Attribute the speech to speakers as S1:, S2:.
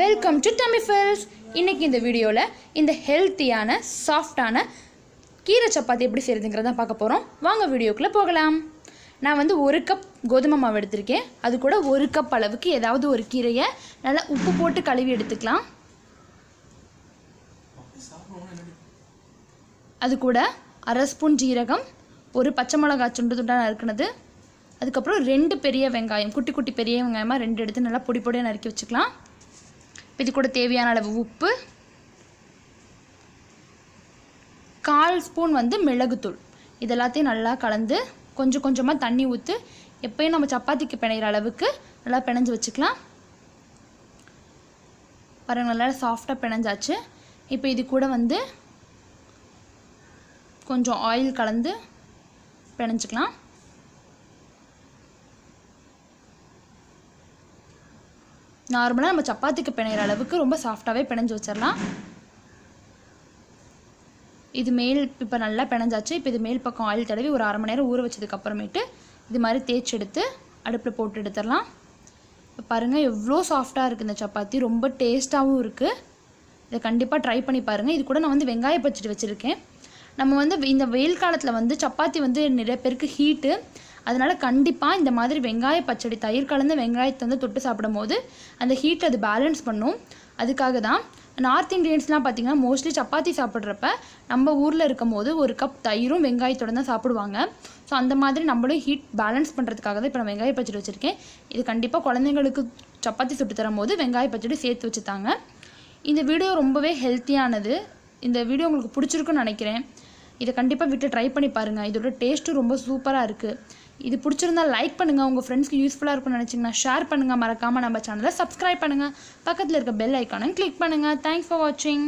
S1: Welcome to டமிஃபில்ஸ் இன்றைக்கி இந்த வீடியோவில் இந்த ஹெல்த்தியான சாஃப்டான கீரை சப்பாத்தி எப்படி செய்கிறதுங்கிறத பார்க்க போகிறோம் வாங்க வீடியோக்குள்ளே போகலாம். நான் வந்து ஒரு கப் கோதுமை மாவு எடுத்திருக்கேன். அது கூட ஒரு கப் அளவுக்கு ஏதாவது ஒரு கீரையை நல்லா உப்பு போட்டு கழுவி எடுத்துக்கலாம். அது கூட அரை ஸ்பூன் ஜீரகம் ஒரு பச்சை மிளகாய் சுண்டு துண்டாக நறுக்கினது அதுக்கப்புறம் ரெண்டு பெரிய வெங்காயம் குட்டி குட்டி பெரிய வெங்காயமாக ரெண்டு எடுத்து நல்லா பொடி பொடியாக நறுக்கி வச்சுக்கலாம். இது கூட தேவையான அளவு உப்பு. கால் ஸ்பூன் வந்து மிளகுத்தூள். இது எல்லாத்தையும் நல்லா கலந்து கொஞ்சம் கொஞ்சமாக தண்ணி ஊற்று எப்பயும் நம்ம சப்பாத்திக்கு பிணையிற அளவுக்கு நல்லா பிணைஞ்சு வச்சுக்கலாம். பாருங்க நல்லா சாஃப்டாக பிணைஞ்சாச்சு. இப்போ இது கூட வந்து கொஞ்சம் ஆயில் கலந்து பிணைஞ்சிக்கலாம். நார்மலாக நம்ம சப்பாத்திக்கு பிணையிற அளவுக்கு ரொம்ப சாஃப்டாகவே பிணைஞ்சு வச்சிடலாம் இது மேல் இப்போ நல்லா பிணைஞ்சாச்சு. இப்போ இது மேல் பக்கம் ஆயில் தடவி ஒரு அரை மணி நேரம் ஊற வச்சதுக்கு அப்புறமேட்டு இது மாதிரி தேய்ச்சி எடுத்து அடுப்பில் போட்டு எடுத்துடலாம் இப்போ பாருங்கள் எவ்வளோ சாஃப்டாக இருக்குது இந்த சப்பாத்தி. ரொம்ப டேஸ்ட்டாகவும் இருக்குது இதை கண்டிப்பாக ட்ரை பண்ணி பாருங்கள் இது கூட நான் வந்து வெங்காய பச்சடி வச்சுருக்கேன். நம்ம வந்து இந்த வெயில் காலத்தில் வந்து சப்பாத்தி வந்து நிறைய பேருக்கு ஹீட்டு அதனால் கண்டிப்பாக இந்த மாதிரி வெங்காய பச்சடி தயிர் கலந்த வெங்காயத்தை வந்து தொட்டு சாப்பிடும் போது அந்த ஹீட் அது பேலன்ஸ் பண்ணும். அதுக்காக தான் நார்த் இந்தியன்ஸ்லாம் பார்த்திங்கன்னா மோஸ்ட்லி சப்பாத்தி சாப்பிட்றப்ப நம்ம ஊரில் இருக்கும் போது ஒரு கப் தயிரும் வெங்காயத்தோட தான் சாப்பிடுவாங்க. ஸோ அந்த மாதிரி நம்மளும் ஹீட் பேலன்ஸ் பண்ணுறதுக்காக தான் இப்போ நான் வெங்காய பச்சடி வச்சுருக்கேன். இது கண்டிப்பாக குழந்தைங்களுக்கு சப்பாத்தி சுட்டு தரும்போது வெங்காய பச்சடி சேர்த்து வச்சுத்தாங்க. இந்த வீடியோ ரொம்பவே ஹெல்த்தியானது இந்த வீடியோ உங்களுக்கு பிடிச்சிருக்குன்னு நினைக்கிறேன். இதை கண்டிப்பாக விட்டு ட்ரை பண்ணி பாருங்கள் இதோட டேஸ்ட்டும் ரொம்ப சூப்பராக இருக்குது இது பிடிச்சிருந்தா லைக் பண்ணுங்கள் உங்கள் ஃப்ரெண்ட்ஸ்க்கு யூஸ்ஃபுல்லாக இருக்கும்னு நினச்சிங்கன்னா ஷேர் பண்ணுங்கள் மறக்காமல் நம்ம சேனலை சப்ஸ்கிரைப் பண்ணுங்கள் பக்கத்தில் இருக்க பெல் ஐக்கானும் கிளிக் பண்ணுங்கள் தேங்க்ஸ் ஃபார் வாட்சிங்